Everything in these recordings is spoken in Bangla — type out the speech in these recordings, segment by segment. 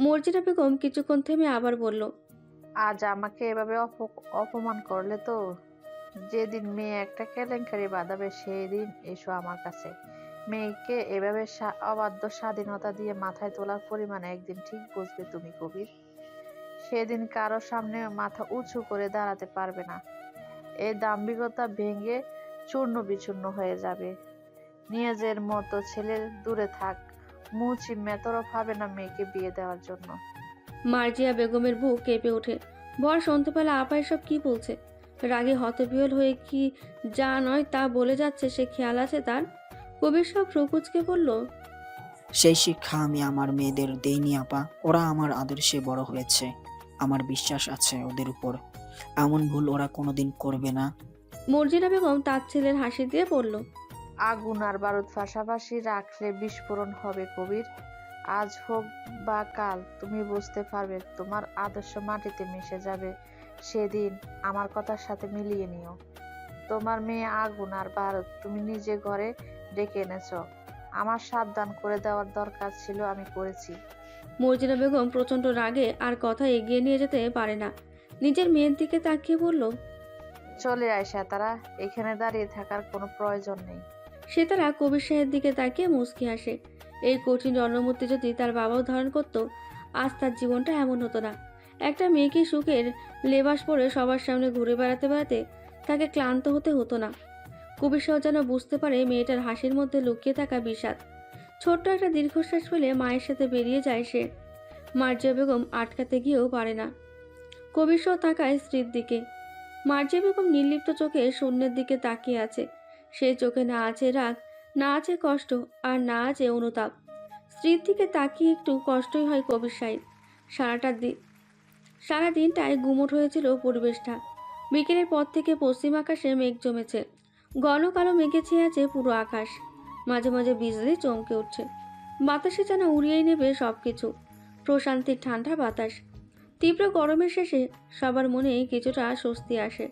মর্জিনা বেগম কিছুক্ষণ থেমে আবার বলল, আজ আমাকে এভাবে অপ- অপমান করলে তো যেদিন মেয়ে একটা কেলেঙ্কারি বাঁধাবে সেই দিন এসো আমার কাছে। মেয়েকে এভাবে সা- অবাধ্য স্বাধীনতা দিয়ে মাথায় তোলার পরিমাণে একদিন ঠিক বুঝবে তুমি, কবির। সেদিন কারও সামনে মাথা উঁচু করে দাঁড়াতে পারবে না। এই দাম্ভিকতা ভেঙে চূর্ণ বিচূর্ণ হয়ে যাবে। নিজের মতো ছেলে দূরে থাক। মুচি মেতরও পাবে না মেয়েকে বিয়ে দেওয়ার জন্য। মার্জিয়া বেগমের বুক কেঁপে ওঠে। বর শুনতে পেলে আপা এসব কি বলছে? রাগে হতবিহল হয়ে কি যা নয় তা বলে যাচ্ছে সে খেয়াল আছে তার? কবির সব প্রকুচকে বলল সেই শিক্ষা আমি আমার মেয়েদের দেইনি আপা। ওরা আমার আদর্শে বড় হয়েছে। আমার বিশ্বাস আছে ওদের উপর। এমন ভুল ওরা কোনোদিন করবে না। মর্জিনা বেগম তার ছেলের হাসি দিয়ে বলল আগুন আর বারুদ পাশাপাশি রাখলে বিস্ফোরণ হবে কবির। আজ হোক বা কাল তুমি বুঝতে পারবে তোমার আদর্শ মাটিতে মিশে যাবে। সেদিন আমার কথার সাথে মিলিয়ে নিও। তোমার মেয়ে আগুন আর বারুদ তুমি নিজে ঘরে ডেকে এনেছ। আমার সাবধান করে দেওয়ার দরকার ছিল আমি করেছি। মর্জিনা বেগম প্রচণ্ড রাগে আর কথা এগিয়ে নিয়ে যেতে পারে না। নিজের মেয়ের দিকে তাকিয়ে বলল চলে আয়সা তারা এখানে দাঁড়িয়ে থাকার কোনো প্রয়োজন নেই। সে তারা কবির সাহের দিকে তাকিয়ে মুচকি হাসে। এই কঠিন জন্মমূর্তি যদি তার বাবাও ধারণ করত, আজ তার জীবনটা এমন হতো না। একটা মেয়েকে সুখের লেবাস পরে সবার সামনে ঘুরে বেড়াতে বেড়াতে তাকে ক্লান্ত হতে হতো না। কবির সাহ যেন বুঝতে পারে মেয়েটার হাসির মধ্যে লুকিয়ে থাকা বিষাদ। ছোট্ট একটা দীর্ঘশ্বাস ফেলে মায়ের সাথে বেরিয়ে যায় সে। মার্জিয়া বেগম আটকাতে গিয়েও পারে না। কবির সাহ তাকায় স্ত্রীর দিকে। মার্জিয়া বেগম নির্লিপ্ত চোখে শূন্যের দিকে তাকিয়ে আছে। সেই চোখে না আছে রাগ, না আছে কষ্ট আর না আছে অনুতাপ। স্ত্রীর দিকে তাকিয়ে একটু কষ্টই হয় কবির সাহেব। সারাটা দিন সারা দিনটায় গুমট হয়েছিল পরিবেশটা। বিকেলের পর থেকে পশ্চিম আকাশে মেঘ জমেছে। ঘন কালো মেঘে ছেয়ে আছে পুরো আকাশ। মাঝে মাঝে বিজলি চমকে উঠছে। বাতাসে যেন উড়িয়েই নেবে সব কিছু প্রশান্তির ঠান্ডা বাতাস। তীব্র গরমের শেষে সবার মনে কিছুটা স্বস্তি আসে।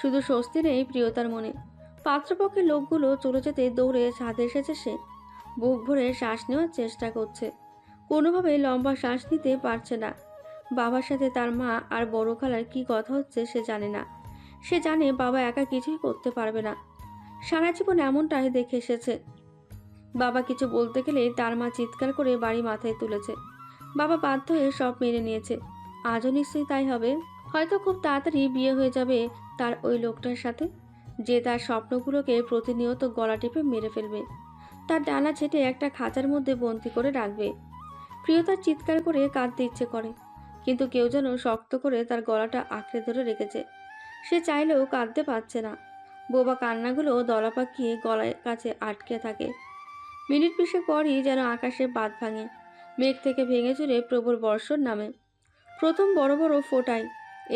শুধু স্বস্তি নেই প্রিয়তার মনে। পাত্রপক্ষের লোকগুলো চলে যেতে দৌড়ে ছাদে এসেছে সে। বুক ভরে শ্বাস নেওয়ার চেষ্টা করছে। কোনোভাবে লম্বা শ্বাস নিতে পারছে না। বাবার সাথে তার মা আর বড় খালার কি কথা হচ্ছে সে জানে না। সে জানে বাবা একা কিছুই করতে পারবে না। সারা জীবন এমনটাই দেখে এসেছে। বাবা কিছু বলতে গেলে তার মা চিৎকার করে বাড়ি মাথায় তুলেছে। বাবা বাধ্য হয়ে সব মেনে নিয়েছে। আজও নিশ্চয়ই তাই হবে। হয়তো খুব তাড়াতাড়ি বিয়ে হয়ে যাবে তার ওই লোকটার সাথে। যে তার স্বপ্নগুলোকে প্রতিনিয়ত গলা টিপে মেরে ফেলবে। তার ডানা ছেটে একটা খাঁচার মধ্যে বন্দি করে রাখবে। প্রিয়তার চিৎকার করে কাঁদতে ইচ্ছে করে, কিন্তু কেউ যেন শক্ত করে তার গলাটা আঁকড়ে ধরে রেখেছে। সে চাইলেও কাঁদতে পারছে না। বোবা কান্নাগুলো দলা পাকিয়ে গলায় কাছে আটকে থাকে। মিনিট বিশেক পরই যেন আকাশে বাদ ভাঙে, মেঘ থেকে ভেঙে চুরে প্রবল বর্ষণ নামে। প্রথম বড় বড় ফোটায়,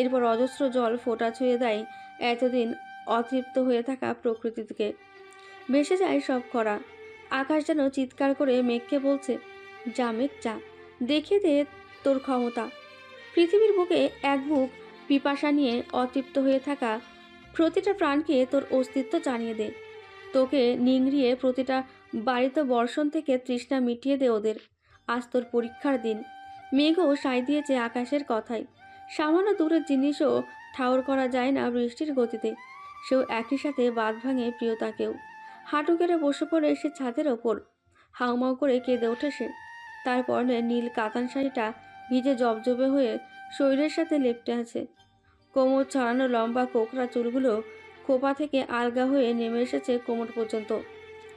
এরপর অজস্র জল ফোটা ছুঁয়ে দেয় এতদিন অতৃপ্ত হয়ে থাকা প্রকৃতিকে। ভেসে যায় সব খরা আকাশ যেন চিৎকার করে মেঘকে বলছে যা মেঘ যা। দেখে দে তোর ক্ষমতা। পৃথিবীর বুকে এক বুক পিপাসা নিয়ে অতৃপ্ত হয়ে থাকা প্রতিটা প্রাণকে তোর অস্তিত্ব জানিয়ে দে। তোকে নিংড়িয়ে প্রতিটা বাড়িতে বর্ষণ থেকে তৃষ্ণা মিটিয়ে দে ওদের। আজ তোর পরীক্ষার দিন। মেঘও সাই দিয়েছে আকাশের কথায়। সামান্য দূরের জিনিসও ঠাউর করা যায় না বৃষ্টির গতিতে। সেও একই সাথে বাদ ভাঙে প্রিয়তাকেও। হাঁটু কেড়ে বসে পড়ে সে ছাদের ওপর। হাউমাউ করে কেঁদে ওঠে সে। তার পরনে নীল কাতান শাড়িটা ভিজে জবজবে হয়ে শরীরের সাথে লেপটে আছে। কোমর ছড়ানো লম্বা কোকড়া চুলগুলো খোপা থেকে আলগা হয়ে নেমে এসেছে কোমর পর্যন্ত।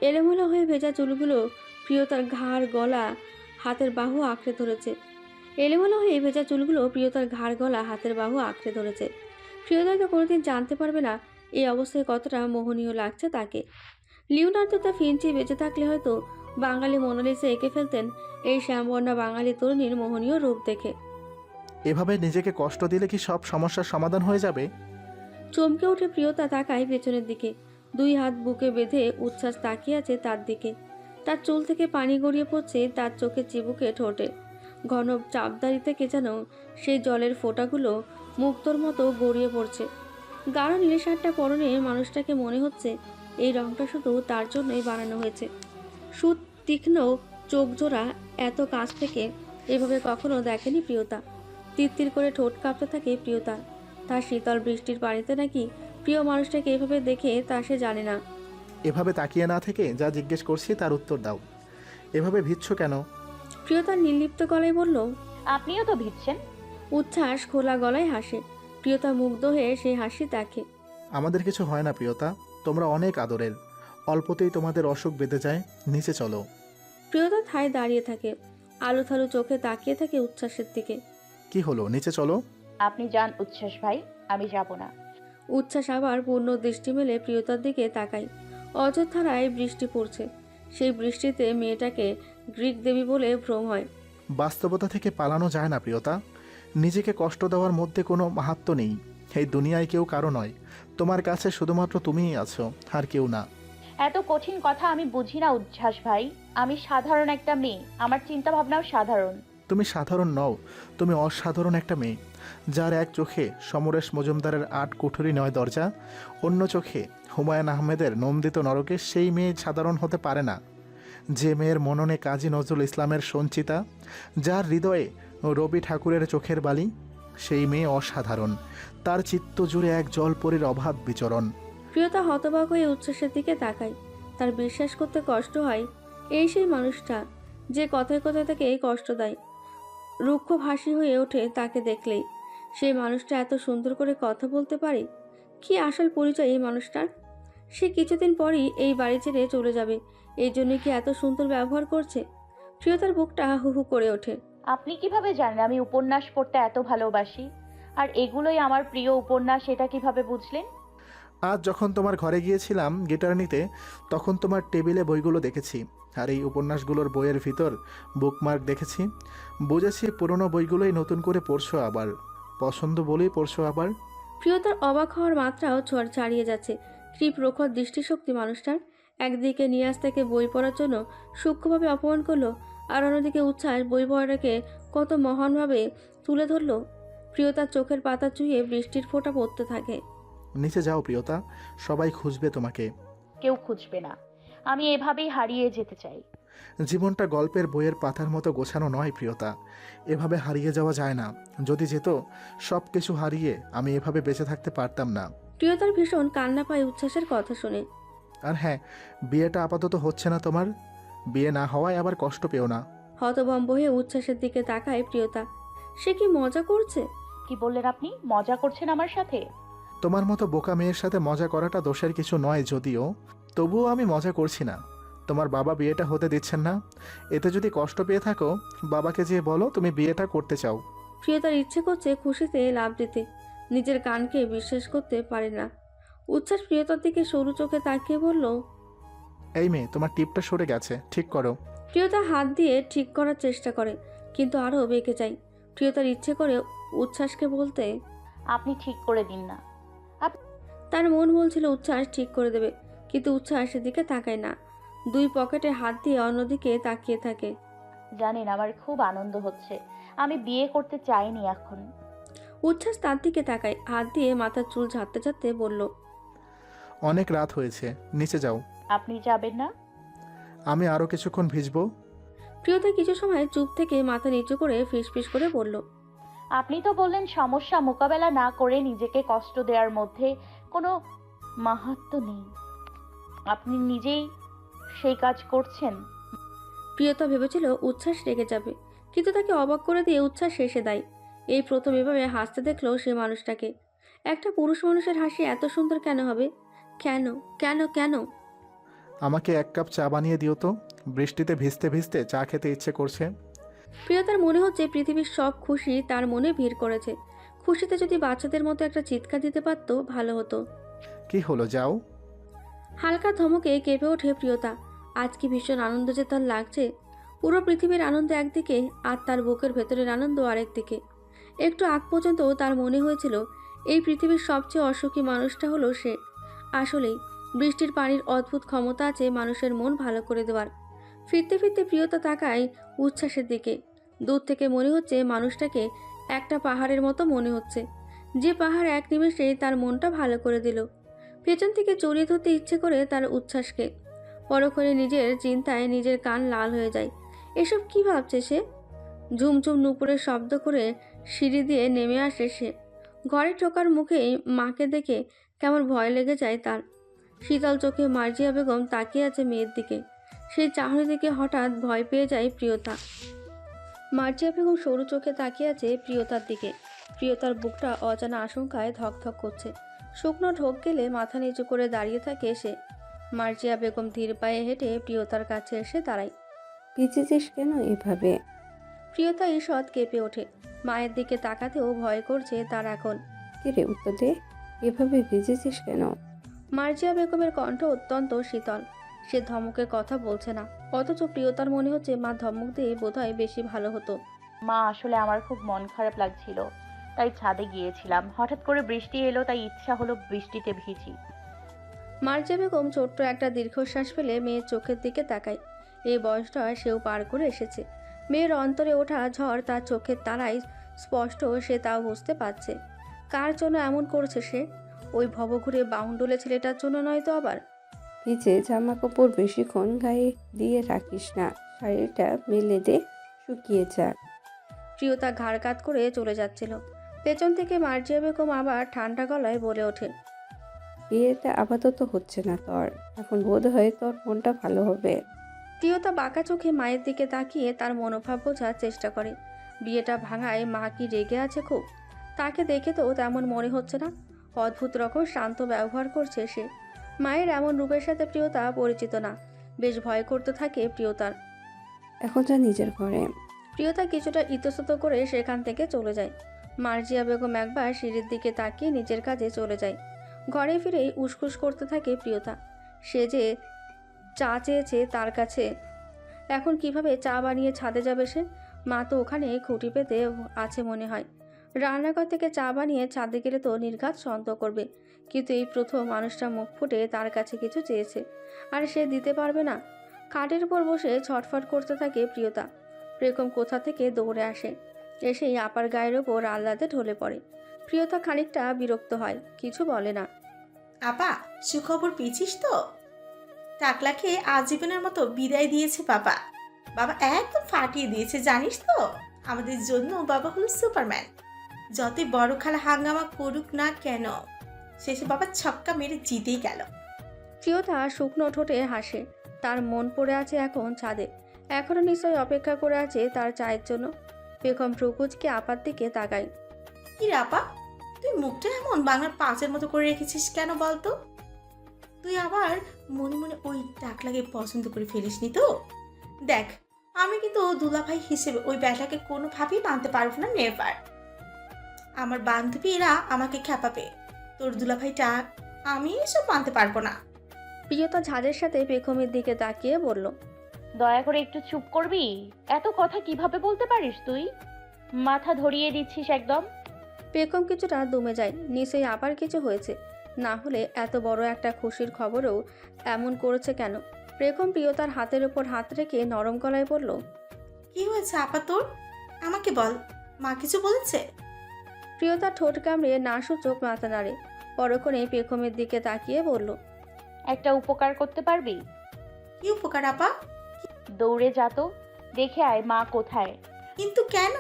এলোমেলো হয়ে ভেজা চুলগুলো প্রিয়তার ঘাড়, গলা, হাতের বাহু আঁকড়ে ধরেছে। এলোমেলো হয়ে ভেজা চুলগুলো প্রিয়তার ঘাড়, গলা, হাতের বাহু আঁকড়ে ধরেছে। প্রিয়তা তো কোনোদিন জানতে পারবে না এই অবস্থায় কতটা মোহনীয় লাগছে তাকে? লিওনার্দো দা ফিঞ্চি বেঁচে থাকলে হয়তো বাঙালি মোনালিসা এঁকে ফেলতেন এই শ্যামবর্ণা বাঙালি তরুণীর মোহনীয় রূপ দেখে। এভাবে নিজেকে কষ্ট দিলে কি সব সমস্যার সমাধান হয়ে যাবে? চমকে উঠে প্রিয়তা তাকায় পেছনের দিকে। দুই হাত বুকে বেঁধে উচ্ছ্বাস তাকিয়ে আছে তার দিকে। তার চুল থেকে পানি গড়িয়ে পড়ছে তার চোখে চিবুকে ঠোঁটে। ঘন চাপদারি থেকে যেন সেই জলের ফোঁটাগুলো মুক্তোর মতো গড়িয়ে পড়ছে। গাঢ় নীল শার্টটা পরনে মানুষটাকে মনে হচ্ছে এই রংটা শুধু তার জন্যই বানানো হয়েছে। সুত তীক্ষ্ণ চোখ জোড়া এত কাছ থেকে এভাবে কখনো দেখেনি প্রিয়তা। তিত্তির করে ঠোঁট কাঁপতে থাকে প্রিয়তা। তার শীতল বৃষ্টির পানিতে নাকি প্রিয় মানুষটাকে এভাবে দেখে তা সে জানে না। এভাবে তাকিয়ে না থেকে যা জিজ্ঞেস করছি তার উত্তর দাও। এভাবে ভিচ্ছ কেন? প্রিয়তার নির্লিপ্ত গলায় বলল আপনিও তো ভিড়ছেন উচ্ছ্বাস খোলা গলায় হাসে। প্রিয়তা মুগ্ধ হয়ে সেই হাসি দেখে। আমাদের কিছু হয় না প্রিয়তা তোমরা অনেক আদরের। অল্পতেই তোমাদের অসুখ বেঁধে যায় নিচে চলো। প্রিয়তা ঠায় দাঁড়িয়ে থাকে আলু থালু চোখে তাকিয়ে থাকে উচ্ছ্বাসের দিকে। কি হলো নিচে চলো? আপনি যান উচ্ছ্বাস ভাই আমি যাব না। উচ্ছ্বাস আবার পূর্ণ দৃষ্টি মেলে প্রিয়তার দিকে তাকাই অযোধ্যারায় বৃষ্টি পড়ছে। সেই বৃষ্টিতে মেয়েটাকে গ্রিক দেবী বলে ভ্রম হয়। বাস্তবতা থেকে পালানো যায় না প্রিয়তা। নিজেকে কষ্ট দেওয়ার মধ্যে কোনো মাহাত্ম নেই। এই দুনিয়ায় কেউ কারও নয়। তোমার কাছে শুধুমাত্র তুমিই আছো আর কেউ না। এত কঠিন কথা আমি বুঝি না উচ্ছ্বাস ভাই। আমি সাধারণ একটা মেয়ে। আমার চিন্তা ভাবনাও সাধারণ। তুমি সাধারণ নও তুমি অসাধারণ একটা মেয়ে। যার এক চোখে সমরেশ মজুমদারের আট কুঠুরি নয় দরজা অন্য চোখে হুমায়ুন আহমেদের নন্দিত নরকে সেই মেয়ে সাধারণ হতে পারে না। যে মেয়ের মননে কাজী নজরুল ইসলামের সঞ্চিতা যার হৃদয়ে রবি ঠাকুরের চোখের বালি, সেই মেয়ে অসাধারণ। তার চিত্ত জুড়ে এক জলপরীর অভাব বিচরণ। প্রিয়তা হতবাক হয়ে উচ্ছ্বাসের দিকে তাকায়। তার বিশ্বাস করতে কষ্ট হয় এই সেই মানুষটা যে কথায় কথায় তাকে এই কষ্ট দেয়। রুক্ষ ভাসি হয়ে ওঠে তাকে দেখলেই। সেই মানুষটা এত সুন্দর করে কথা বলতে পারে? কি আসল পরিচয় এই মানুষটার? সে কিছুদিন পরই এই বাড়ি ছেড়ে চলে যাবে। এই জন্য কি এত সুন্দর ব্যবহার করছে? প্রিয়তার বুকটা হু হু করে ওঠে। আপনি কীভাবে জানেন আমি উপন্যাস পড়তে এত ভালোবাসি? আর এগুলোই আমার প্রিয় উপন্যাস এটা কীভাবে বুঝলেন? আজ যখন তোমার ঘরে গিয়েছিলাম গিটার নিতে তখন তোমার টেবিলে বইগুলো দেখেছি। আর এই উপন্যাসগুলোর বইয়ের ভিতর বুকমার্ক দেখেছি। বুঝেছি পুরনো বইগুলোই নতুন করে পড়ছো আবার। পছন্দ বলেই পড়ছো আবার। প্রিয়তার অবাক হওয়ার মাত্রাও ছড় ছাড়িয়ে যাচ্ছে। কি প্রখর দৃষ্টিশক্তি মানুষটার। একদিকে নিয়াজ থেকে বই পড়ার জন্য সূক্ষ্মভাবে অপমান করল আর অন্যদিকে উচ্ছ্বাস বই পড়াটাকে কত মহানভাবে তুলে ধরলো। প্রিয়তার চোখের পাতা চুইয়ে বৃষ্টির ফোঁটা পড়তে থাকে। নিচে যাও প্রিয়তা সবাই খুঁজবে তোমাকে। কেউ খুঁজবে না। আমি এভাবেই হারিয়ে যেতে চাই। জীবনটা গল্পের বইয়ের পাতার মতো গোছানো নয় প্রিয়তা। এভাবে হারিয়ে যাওয়া যায় না। যদি যেত সব কিছু হারিয়ে আমি এভাবে বেঁচে থাকতে পারতাম না। প্রিয়তার ভীষণ কান্না পায় উচ্ছ্বাসের কথা শুনে। আর হ্যাঁ বিয়েটা আপাতত হচ্ছে না তোমার? বিয়ে না হওয়ায় আবার কষ্ট পেও না। হতবম্ব হয়ে উচ্ছ্বাসের দিকে তাকায় প্রিয়তা। সে কি মজা করছে? কি বললেন আপনি? মজা করছেন আমার সাথে? তোমার মতো বোকা মেয়ের সাথে মজা করাটা দোষের কিছু নয় যদিও তবুও আমি মজা করছি না। তোমার বাবা বিয়েটা হতে দিচ্ছেন না। এতে যদি কষ্ট পেয়ে থাকো বাবাকে যেয়ে বলো তুমি বিয়েটা করতে চাও। প্রিয়তার ইচ্ছে করছে খুশিতে লাভ দিতে। নিজের কানকে বিশ্বাস করতে পারে না। উচ্ছ্বাস প্রিয়তার দিকে সরু চোখে তাকিয়ে বলল এই মেয়ে তোমার টিপটা সরে গেছে ঠিক করো। প্রিয়তা হাত দিয়ে ঠিক করার চেষ্টা করে কিন্তু আরও বেঁকে যায়। প্রিয়তার ইচ্ছে করে উচ্ছ্বাসকে বলতে আপনি ঠিক করে দিন না। তার মন বলছিল উচ্ছ্বাস ঠিক করে দেবে কিন্তু উচ্ছ্বাস সেদিকে তাকায় না। দুই পকেটে হাত দিয়ে অন্যদিকে তাকিয়ে থাকে। জানেন আমার খুব আনন্দ হচ্ছে। আমি বিয়ে করতে চাইনি এখন। উচ্ছ্বাস তার দিকে তাকায় হাত দিয়ে মাথার চুল ঝাড়তে ঝাড়তে বলল অনেক রাত হয়েছে নিচে যাও। আপনি যাবেন না? আমি আরও কিছুক্ষণ ভিজবো। প্রিয়তা কিছু সময় চুপ থেকে মাথা নিচু করে ফিসফিস করে বলল আপনি তো বললেন সমস্যা মোকাবেলা না করে নিজেকে কষ্ট দেওয়ার মধ্যে কোনো মাহাত্ম নেই। আপনি নিজেই সেই কাজ করছেন। প্রিয়তা ভেবেছিল উচ্ছ্বাস রেগে যাবে কিন্তু তাকে অবাক করে দিয়ে উচ্ছ্বাস শেষে দেয়। এই প্রথম এভাবে হাসতে দেখল সে মানুষটাকে। একটা পুরুষ মানুষের হাসি এত সুন্দর কেন হবে? কেন? কেন? কেন? আমাকে এক কাপ চা বানিয়ে দিও তো। বৃষ্টিতে ভিজতে ভিজতে চা খেতে ইচ্ছে করছে। প্রিয়তার মনে হচ্ছে পৃথিবীর সব খুশি তার মনে ভিড় করেছে। খুশিতে যদি বাচ্চাদের মতো একটা চিৎকার দিতে পারতো ভালো হতো। কি হলো যাও। হালকা ধমকে কেঁপে ওঠে প্রিয়তা। আজ কি ভীষণ আনন্দ যে তার লাগছে। পুরো পৃথিবীর আনন্দ একদিকে আর তার বুকের ভেতরের আনন্দ আরেকদিকে। একটু আগ পর্যন্ত তার মনে হয়েছিল এই পৃথিবীর সবচেয়ে অসুখী মানুষটা হলো সে। আসলেই বৃষ্টির পানির অদ্ভুত ক্ষমতা আছে মানুষের মন ভালো করে দেওয়ার। ফিরতে ফিরতে প্রিয়তা তাকায় উচ্ছ্বাসের দিকে। দূর থেকে মনে হচ্ছে মানুষটাকে একটা পাহাড়ের মতো মনে হচ্ছে। যে পাহাড় এক নিমেষেই তার মনটা ভালো করে দিল। পেছন থেকে জড়িয়ে ধরতে ইচ্ছে করে তার উচ্ছ্বাসকে। পরক্ষণে নিজের চিন্তায় নিজের কান লাল হয়ে যায়। এসব কি ভাবছে সে? ঝুমঝুম নুপুরের শব্দ করে সিঁড়ি দিয়ে নেমে আসে সে। ঘরে ঠোকার মুখেই মাকে দেখে কেমন ভয় লেগে যায় তার। শীতল চোখে মার্জিয়া বেগম তাকিয়ে আছে মেয়ের দিকে। সেই চাহনি দিকে হঠাৎ ভয় পেয়ে যায় প্রিয়তা। মার্জিয়া বেগম সরু চোখে তাকিয়ে আছে প্রিয়তার দিকে। প্রিয়তার বুকটা অজানা আশঙ্কায় ধকধক করছে। শুকনো ঢোক গেলে মাথা নিচু করে দাঁড়িয়ে থাকে সে। মার্জিয়া বেগম ধীর পায়ে হেঁটে প্রিয়তার কাছে এসে দাঁড়ায়। ভিজেছিস কেন এভাবে? প্রিয়তা ঈষৎ কেঁপে ওঠে। মায়ের দিকে তাকাতেও ভয় করছে তার এখন। কিরে উত্তর দে এভাবে ভিজেছিস কেন? মার্জিয়া বেগমের কণ্ঠ অত্যন্ত শীতল। সে ধমকে কথা বলছে না। অথচ প্রিয়তার মনে হচ্ছে মা ধমক দিয়ে বোধহয় বেশি ভালো হতো। মা আসলে আমার খুব মন খারাপ লাগছিল। তাই ছাদে গিয়েছিলাম। হঠাৎ করে বৃষ্টি এলো তাই ইচ্ছা হলো বৃষ্টিতে ভিজি। মার্জিয়া বেগম ছোট্ট একটা দীর্ঘশ্বাস ফেলে মেয়ের চোখের দিকে তাকায়। এই বয়সটা সেও পার করে এসেছে। মেয়ের অন্তরে ওঠা ঝড় তার চোখের তারাই স্পষ্ট সে তাও বুঝতে পারছে। কার জন্য এমন করছে সে? ওই ভবঘুরে বাউন্ডুলে ছেলেটার জন্য নয় তো আবার? ভিজে জামা কাপড় বেশিক্ষণ গায়ে দিয়ে রাখিস না। শাড়িটা মেলে দে শুকিয়ে যাক। প্রিয়তা ঘাড় কাত করে চলে যাচ্ছিল। পেছন থেকে মার্জিয়া বেগম আবার ঠান্ডা গলায় বলে ওঠে বিয়েটা আপাতত হচ্ছে না তোর। এখন বোধ হয় তোর মনটা ভালো হবে। প্রিয়তা বাঁকা চোখে মায়ের দিকে তাকিয়ে তার মনোভাব বোঝার চেষ্টা করে। বিয়েটা ভাঙায় মা কি রেগে আছে খুব? তাকে দেখে তো তেমন মনে হচ্ছে না। অদ্ভুত রকম শান্ত ব্যবহার করছে সে। মায়ের এমন রূপের সাথে প্রিয়তা পরিচিত না। বেশ ভয় করতে থাকে প্রিয়তার। এখন যা নিজের ঘরে। প্রিয়তা কিছুটা ইতস্তত করে সেখান থেকে চলে যায়। মার্জিয়া বেগম একবার সিঁড়ির দিকে তাকিয়ে নিজের কাজে চলে যায়। ঘরে ফিরেই উসখুস করতে থাকে প্রিয়তা। সে যে চা চেয়েছে তার কাছে। এখন কীভাবে চা বানিয়ে ছাদে যাবে সে? মা তো ওখানে খুঁটি পেতে আছে মনে হয়। রান্নাঘর থেকে চা বানিয়ে ছাদে গেলে তো নির্ঘাত সন্দেহ করবে। কিন্তু এই প্রথম মানুষটা মুখ ফুটে তার কাছে কিছু চেয়েছে। আর সে দিতে পারবে না। খাটের উপর বসে ছটফট করতে থাকে প্রিয়তা। প্রেকম কোথা থেকে দৌড়ে আসে। এসেই আপার গায়ের ওপর আহ্লাদে ঢলে পড়ে। প্রিয়তা খানিকটা বিরক্ত হয়, কিছু বলে না। আপা, সুখবর পেয়েছিস তো? টাকলাকে আজীবনের মতো বিদায় দিয়েছে বাবা। বাবা একদম ফাটিয়ে দিয়েছে, জানিস তো? আমাদের জন্য বাবা হলো সুপারম্যান। যতই বড় খালা হাঙ্গামা করুক না কেন শেষে বাবা ছক্কা মেরে জিতেই গেল। প্রিয়তা শুকনো ঠোঁটে হাসে। তার মন পড়ে আছে এখন ছাদে। এখনও নিশ্চয়ই অপেক্ষা করে আছে তার চায়ের জন্য। পেখম প্রকুজকে আপার দিকে তাকায়। কি রে আপা তুই মুখটা এমন বাংলার পাঁচের মতো করে রেখেছিস কেন বলতো? তুই আবার মনে মনে ওই টাকলাকে পছন্দ করে ফেলিসনি তো? দেখ আমি কিন্তু দুলাভাই হিসেবে ওই ব্যাটাকে কোনোভাবেই মানতে পারব না নেভার। আমার বান্ধবীরা আমাকে খেপাবে তোর দুলাভাই টাক আমি এসব মানতে পারব না। প্রিয়তা ঝাঁজের সাথে পেখমের দিকে তাকিয়ে বলল দয়া করে একটু চুপ করবি? এত কথা কীভাবে বলতে পারিস তুই? মাথা ধরিয়ে দিচ্ছিস একদম? পেখম কিছুটা দমে যায় নিশ্চয়ই আবার কিছু হয়েছে। না হলে এত বড় একটা খুশির খবরও এমন করেছে কেন? প্রেখম প্রিয়তার হাতের ওপর হাত রেখে নরম গলায় বলল কি হয়েছে আপা তোর? আমাকে বল মা কিছু বলেছে? প্রিয়তা ঠোঁট কামড়ে নাসূচক মাথা নাড়ে। পরক্ষণে পেখমের দিকে তাকিয়ে বলল একটা উপকার করতে পারবি? কি উপকার আপা? দৌড়ে যা তো দেখে আয় মা কোথায়? কিন্তু কেন?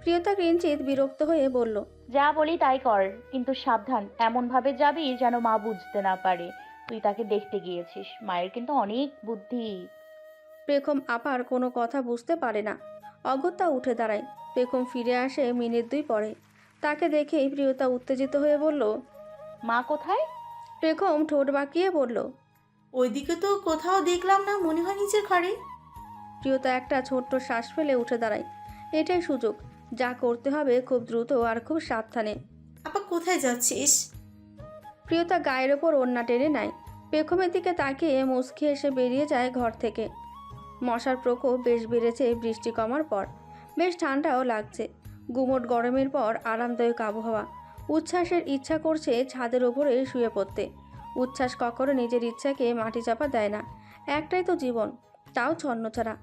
প্রিয়তা কিঞ্চিত বিরক্ত হয়ে বলল যা বলি তাই কর কিন্তু সাবধান এমন ভাবে যাবি যেন মা বুঝতে না পারে। তুই তাকে দেখতে গিয়েছিস মায়ের কিন্তু অনেক বুদ্ধি। পেখম আপার কোনো কথা বুঝতে পারে না। অগত্যা উঠে দাঁড়ায়। পেখম ফিরে আসে মিনিট দুই পরে। তাকে দেখেই প্রিয়তা উত্তেজিত হয়ে বলল মা কোথায়? পেখম ঠোঁট বাঁকিয়ে বলল ওইদিকে তো কোথাও দেখলাম না মনে হয় নিজের ঘরে প্রিয়তা একটা ছোট্ট শ্বাস ফেলে উঠে দাঁড়ায়। এটাই সুযোগ যা করতে হবে খুব দ্রুত আর খুব সাবধানে। আপা কোথায় যাচ্ছিস? প্রিয়তা গায়ের ওপর ওড়না টেনে নেয়। পেখমের দিকে তাকিয়ে মুসকি এসে বেরিয়ে যায় ঘর থেকে। মশার প্রকোপ বেশ বেড়েছে বৃষ্টি কমার পর। বেশ ঠান্ডাও লাগছে। গুমোট গরমের পর আরামদায়ক আবহাওয়া। উচ্ছ্বাসের ইচ্ছা করছে ছাদের ওপরে শুয়ে পড়তে। উচ্ছ্বাস কখনো নিজের ইচ্ছাকে মাটি চাপা দেয় না। একটাই তো জীবন, তাও ছন্নছাড়া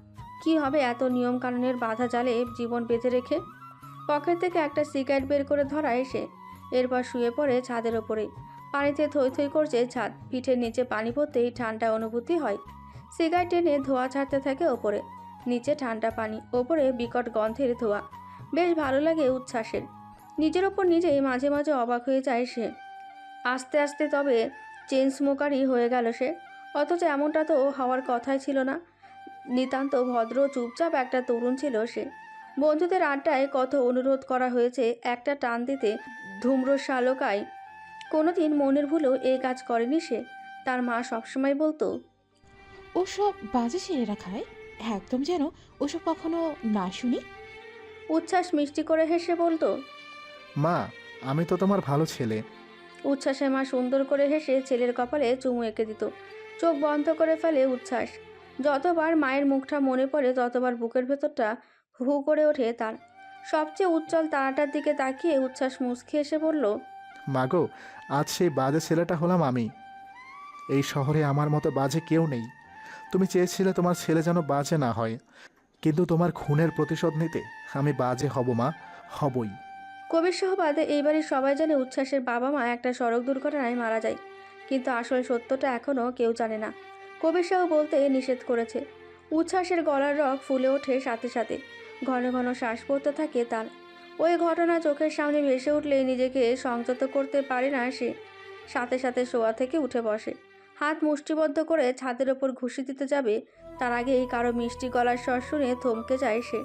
কি হবে এত নিয়মকানুনের বাধা জালে জীবন বেঁধে রেখে? পকেট থেকে একটা সিগারেট বের করে ধরা এসে। এরপর শুয়ে পড়ে ছাদের ওপরে। পানিতে থই থই করছে ছাদ। পিঠের নিচে পানি পড়তেই ঠান্ডা অনুভূতি হয়। সিগারেট টেনে ধোয়া ছাড়তে থাকে ওপরে। নিচে ঠান্ডা পানি, ওপরে বিকট গন্ধের ধোয়া। বেশ ভালো লাগে উচ্ছ্বাসের। নিজের ওপর নিজেই মাঝে মাঝে অবাক হয়ে যায় সে। আস্তে আস্তে তবে চেন স্মোকারই হয়ে গেল সে। অথচ এমনটা তো হওয়ার কথাই ছিল না। নিতান্ত ভদ্র, চুপচাপ একটা তরুণ ছিল সে। বন্ধুদের আড্ডায় কত অনুরোধ করা হয়েছে, একটা টান দিতে ধূম্র শালকায়। কোনোদিন মনের ভুলেও এই কাজ করেনি সে। তার মা সবসময় বলতো, ওসব বাজে ছেলেরা খায়? একদম যেন ওসব কখনো না শুনি। উচ্ছ্বাস মিষ্টি করে হেসে বলতো মা আমি তো তোমার ভালো ছেলে। উচ্ছ্বাসে মা সুন্দর করে হেসে ছেলের কপালে চুমু এঁকে দিত। চোখ বন্ধ করে ফেলে উচ্ছ্বাস। যতবার মায়ের মুখটা মনে পড়ে ততবার বুকের ভেতরটা হু করে ওঠে তার। সবচেয়ে উজ্জ্বল তারাটার দিকে তাকিয়ে উচ্ছ্বাস মুচকি এসে বলল মাগো আজ সেই বাজে ছেলেটা হলাম আমি। এই শহরে আমার মতো বাজে কেউ নেই। তুমি চেয়েছিলে তোমার ছেলে যেন বাজে না হয়, কিন্তু তোমার খুনের প্রতিশোধ নিতে আমি বাজে হব মা, হবই। কবির সহবাদে এইবারই সবাই জানে উচ্ছ্বাসের বাবা মা একটা সড়ক দুর্ঘটনায় মারা যায়, কিন্তু আসল সত্যটা এখনও কেউ জানে না। কবির সাহু বলতে নিষেধ করেছে, উচ্ছ্বাসের গলার রগ ফুলে ওঠে সাথে সাথে, ঘন ঘন শ্বাস পড়তে থাকে তার ওই ঘটনা চোখের সামনে ভেসে উঠলে নিজেকে সংযত করতে পারে না সে, সাথে সাথে শোয়া থেকে উঠে বসে। হাত মুষ্টিবদ্ধ করে ছাদের ওপর ঘুষি দিতে যাবে তার আগেই কারও মিষ্টি গলার স্বর শুনে থমকে যায় সে।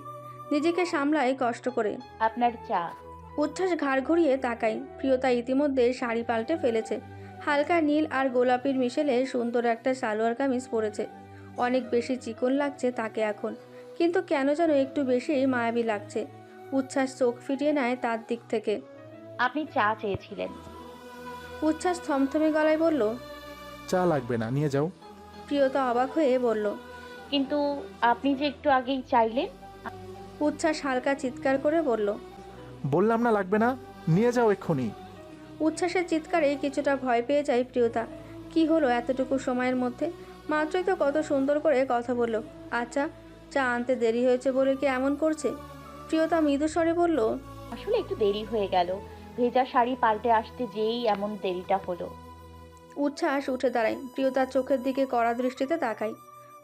নিজেকে সামলায় কষ্ট করে। আপনার চা। উচ্ছ্বাস ঘাড় ঘুরিয়ে তাকাই প্রিয়তা ইতিমধ্যে শাড়ি পাল্টে ফেলেছে। হালকা নীল আর গোলাপির মিশেলে সুন্দর একটা সালোয়ার কামিজ পরেছে। অনেক বেশি চিকন লাগছে তাকে এখন। কিন্তু কেন যেন একটু বেশি মায়াবী লাগছে। উচ্ছ্বাস চোখ ফিরিয়ে নেয় তার দিক থেকে। আপনি চা চেয়েছিলেন। উচ্ছ্বাস থমথমে গলায় বলল চা লাগবে না নিয়ে যাও। প্রিয়তা অবাক হয়ে বলল কিন্তু আপনি যে একটু আগেই চাইলেন। উচ্ছ্বাস হালকা চিৎকার করে বলল বললাম না লাগবে না নিয়ে যাও এক্ষুনি। উচ্ছ্বাসের চিৎকারে কিছুটা ভয় পেয়ে যায় প্রিয়তা। কি হলো এতটুকু সময়ের মধ্যে? মাত্রই তো কত সুন্দর করে কথা বলল। আচ্ছা চা আনতে দেরি হয়েছে বলে কি এমন করছে? প্রিয়তা মৃদু স্বরে বলল আসলে একটু দেরি হয়ে গেল। ভেজা শাড়ি পাল্টে আসতে যেই এমন দেরিটা হলো। উচ্ছ্বাস উঠে দাঁড়ায়। প্রিয়তার চোখের দিকে কড়া দৃষ্টিতে তাকায়।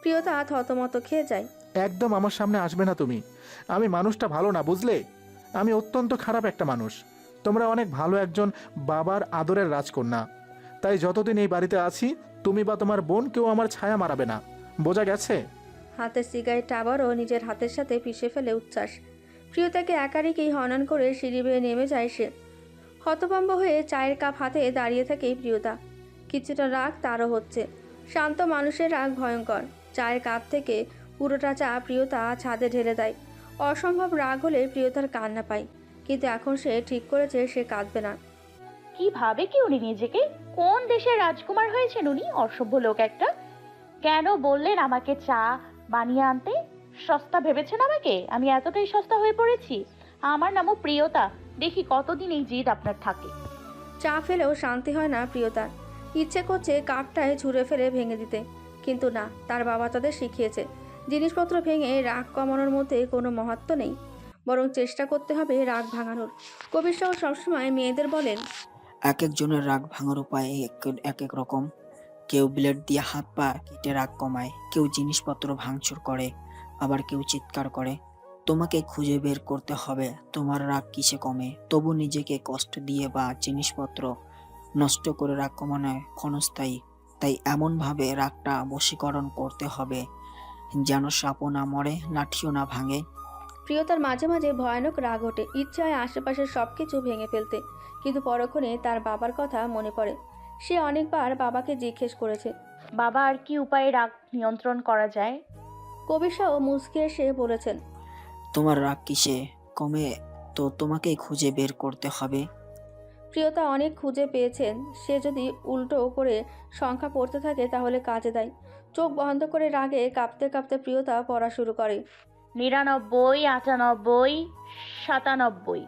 প্রিয়তা থতমত খেয়ে যায়। একদম আমার সামনে আসবে না তুমি। আমি মানুষটা ভালো না বুঝলে? আমি অত্যন্ত খারাপ একটা মানুষ। তোমরা অনেক ভালো একজন বাবার আদরের রাজকন্যা। তাই যতদিন এই বাড়িতে আছি তুমি বা তোমার বোন কেউ আমার ছায়া মারাবে না। বোঝা গেছে? হাতের সিগারেটটা আবারও নিজের হাতের সাথে পিষে ফেলে উচ্ছ্বাস। প্রিয়তাকে একা রেখেই হনন করে সিঁড়ি বেয়ে নেমে যায় সে। হতভম্ব হয়ে চায়ের কাপ হাতে দাঁড়িয়ে থাকে প্রিয়তা। কিছুটা রাগ তারও হচ্ছে। শান্ত মানুষের রাগ ভয়ঙ্কর। চায়ের কাপ থেকে পুরোটা চা প্রিয়তা ছাদে ঢেলে দেয়। অসম্ভব রাগ হলে প্রিয়তার কান্না পায়। কিন্তু এখন সে ঠিক করেছে সে কাঁদবে না। কি ভাবে কি উনি নিজেকে? কোন দেশের রাজকুমার হয়েছেন উনি? অসভ্য লোক একটা। কেন বললেন আমাকে চা বানিয়ে আনতে? সস্তা ভেবেছেন আমাকে? আমি এতটাই সস্তা হয়ে পড়েছি। আমার নামও প্রিয়তা। দেখি কতদিন এই জিদ আপনার থাকে। চা ফেলেও শান্তি হয় না প্রিয়তার। ইচ্ছে করছে কাপটায় ছুঁড়ে ফেলে ভেঙে দিতে। কিন্তু না, তার বাবা তাদের শিখিয়েছে। জিনিসপত্র ভেঙে রাগ কমানোর মধ্যে কোনো মহত্ব নেই। বরং চেষ্টা করতে হবে রাগ ভাঙানোর। কবির সাহ সবসময় মেয়েদের বলেন, এক একজনের রাগ ভাঙার উপায় এক এক রকম। কেউ ব্লেড দিয়ে হাত পা কেটে রাগ কমায়, কেউ জিনিসপত্র ভাঙচুর করে, আবার কেউ চিৎকার করে। তোমাকে খুঁজে বের করতে হবে, তোমার রাগ কিসে কমে? তবু নিজেকে কষ্ট দিয়ে বা জিনিসপত্র নষ্ট করে রাগ কমানো ক্ষণস্থায়ী। তাই এমনভাবে রাগটা বশীকরণ করতে হবে যেন সাপও না মরে লাঠিও না ভাঙে। প্রিয়তার মাঝে মাঝে ভয়ানক রাগ ওঠে ইচ্ছে হয় আশেপাশের সব কিছু ভেঙে ফেলতে। কিন্তু পরক্ষণে তার বাবার কথা মনে পড়ে। সে অনেকবার বাবাকে জিজ্ঞেস করেছে বাবা আর কি উপায়ে রাগ নিয়ন্ত্রণ করা যায়? কবির সাহ মুসকে এসে বলেছেন তোমার রাগ কিসে? কমে তো তোমাকেই খুঁজে বের করতে হবে। প্রিয়তা অনেক খুঁজে পেয়েছেন। সে যদি উল্টো করে সংখ্যা পড়তে থাকে তাহলে কাজে দেয়। চোখ বন্ধ করে রাগে কাঁপতে কাঁপতে প্রিয়তা পড়া শুরু করে। নিরানব্বই, আটানব্বই, সাতানব্বই।